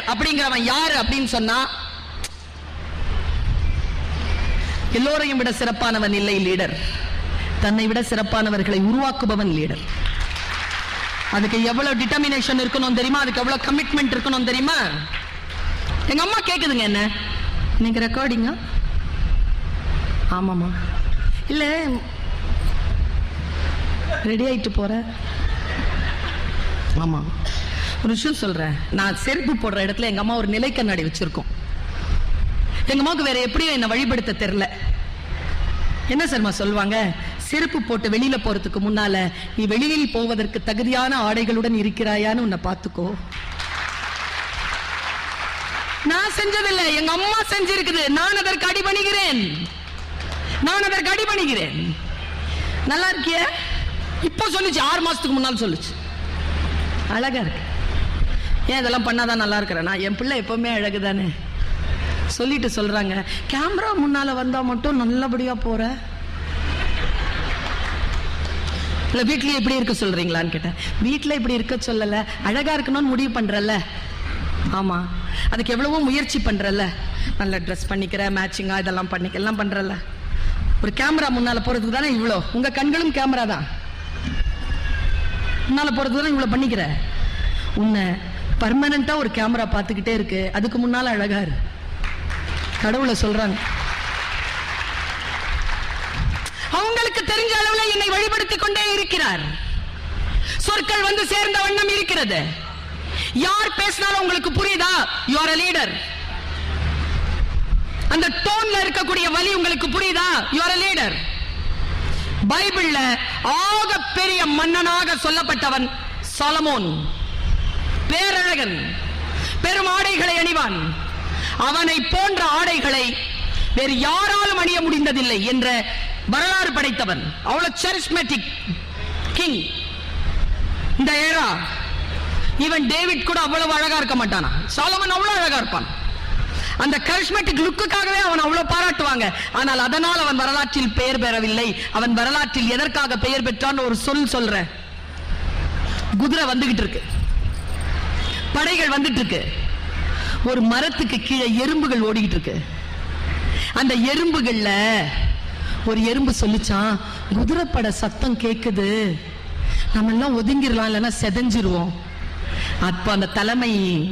Leader அப்படிங்கிறவன் யாரு அப்படின்னு சொன்னா எல்லோரையும் விட சிறப்பானவன் இல்லை லீடர். தன்னை விட சிறப்பானவர்களை உருவாக்குபவன் லீடர். அதுக்கு எவ்வளவு டிட்டர்மினேஷன் இருக்கணும் தெரியுமா? அதுக்கு எவ்வளவு கமிட்மெண்ட் இருக்கணும் தெரியுமா? எங்க அம்மா கேக்குதுங்க என்ன? நீங்க ரெக்கார்டிங்கா ஆமாமா இல்ல ரெடி ஆயிட்டு போற? ஆமா. ஒரு விஷயம் சொல்றேன். நான் செருப்பு போடுற இடத்துல எங்க அம்மா ஒரு நிலை கண்ணாடி வச்சிருக்கோம். எங்க அம்மாவுக்கு வேற எப்படியும் என்ன வழிபடுத்த தெரியல. என்ன சர்மா சொல்லுவாங்க? செருப்பு போட்டு வெளியில போறதுக்கு முன்னால நீ வெளியில் போவதற்கு தகுதியான ஆடைகளுடன் இருக்கிறாயான்னு உன்னை பார்த்துக்கோ. நான் செஞ்சதில்லை. எங்க அம்மா செஞ்சிருக்குது. நான் அதற்கு அடிபணிகிறேன். நான் அதற்கு அடிபணிகிறேன். நல்லா இருக்கிய? இப்போ சொல்லுச்சு. ஆறு மாசத்துக்கு முன்னால் சொல்லுச்சு. அழகா இருக்கு. ஏன் இதெல்லாம் பண்ணாதான் நல்லா இருக்கிறேன்னா என் பிள்ளை எப்பவுமே அழகு தானே சொல்லிட்டு சொல்றாங்க. கேமரா முன்னால வந்தா மட்டும் நல்லபடியா போற? இல்லை வீட்டில் இப்படி இருக்க சொல்றீங்களான்னு கேட்டேன். வீட்டில் இப்படி இருக்க சொல்லல. அழகா இருக்கணும்னு முடிவு பண்ணுறல்ல ஆமா. அதுக்கு எவ்வளவோ முயற்சி பண்ணுறல்ல நல்ல ட்ரெஸ் பண்ணிக்கிற மேட்சிங்கா இதெல்லாம் பண்ணிக்க எல்லாம் பண்றல்ல. ஒரு கேமரா முன்னால போறதுக்கு தானே இவ்வளோ உங்க கண்களும் கேமரா தான். முன்னால போறதுக்கு தானே இவ்வளோ பண்ணிக்கிற? உன்னை பர்மனண்டா ஒரு கேமரா பார்த்துக்கிட்டே இருக்கு. அதுக்கு முன்னால அழகா இரு. கடவுளை சொல்றாங்க. அவங்களுக்கு தெரிஞ்ச அளவுல என்னை வழிபடுத்திக் கொண்டே இருக்கிறார். சொற்கள் வந்து சேர்ந்த வண்ணம் இருக்கிறது. யார் பேசினாலும் உங்களுக்கு புரியுதா? யூ அ லீடர் அந்த டோன்ல இருக்கக்கூடிய வழி உங்களுக்கு புரியுதா? யூ அ லீடர் பைபிள்ல ஆக பெரிய மன்னனாக சொல்லப்பட்டவன் சாலமோன். நாயகன் பெரும் ஆடைகளை அணிவான். அவனை போன்ற ஆடைகளை வேறு யாராலும் அணிய முடிந்ததில்லை என்ற வரலாறு படைத்தவன். அவ்வளவு சரிஸ்மேட்டிக் கிங் இந்த ஏரா இவன் டேவிட் கூட அவ்வளவு அழகா இருக்க மாட்டானா? சாலமன் அவ்வளவு அழகா இருப்பான். அந்த கரிஸ்மெட்டிக் லுக்குக்காகவே அவன் அவ்வளவு பாராட்டுவாங்க. ஆனால் அதனால் அவன் வரலாற்றில் பெயர் பெறவில்லை. அவன் வரலாற்றில் எதற்காக பெயர் பெற்றான்னு ஒரு சொல் சொல்ற குதிரை வந்துகிட்டு இருக்கு. படைகள் வந்துட்டு இருக்கு ஒரு மரத்துக்கு கீழே எறும்புகள் ஓடிக்கிட்டு இருக்கு அந்த எறும்புகள்ல ஒரு எறும்பு சொல்லிச்சான் குதிரைப்பட சத்தம் கேக்குது. நம்ம எல்லாம் ஒதுங்கிடலாம் இல்லைன்னா செதஞ்சிருவோம். அப்போ அந்த தலைமை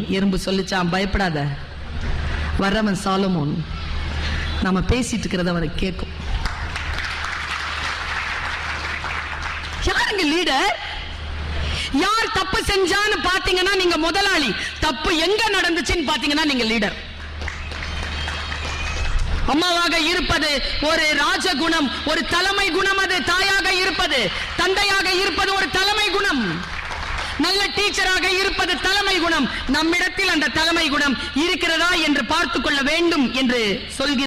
எறும்பு சொல்லிச்சான் பயப்படாத. வர்றவன் சாலமோன். நம்ம பேசிட்டு இருக்கிறத அவரை கேட்கும் யாருங்க லீடர் யார் தப்பு செஞ்சான்னு பாத்தீங்கன்னா நீங்க முதலாளி. தப்பு எங்க நடந்துச்சுன்னு பாத்தீங்கன்னா நீங்க லீடர். அம்மாவாக இருப்பது ஒரு ராஜகுணம் ஒரு தலைமை குணம் அது தாயாக இருப்பது தந்தையாக இருப்பது ஒரு தலைமை குணம். நல்ல டீச்சராக இருப்பது தலைமை குணம். நம்மிடத்தில் அந்த தலைமை குணம் இருக்கிறதா என்று பார்த்து கொள்ள வேண்டும் என்று சொல்கிறேன்.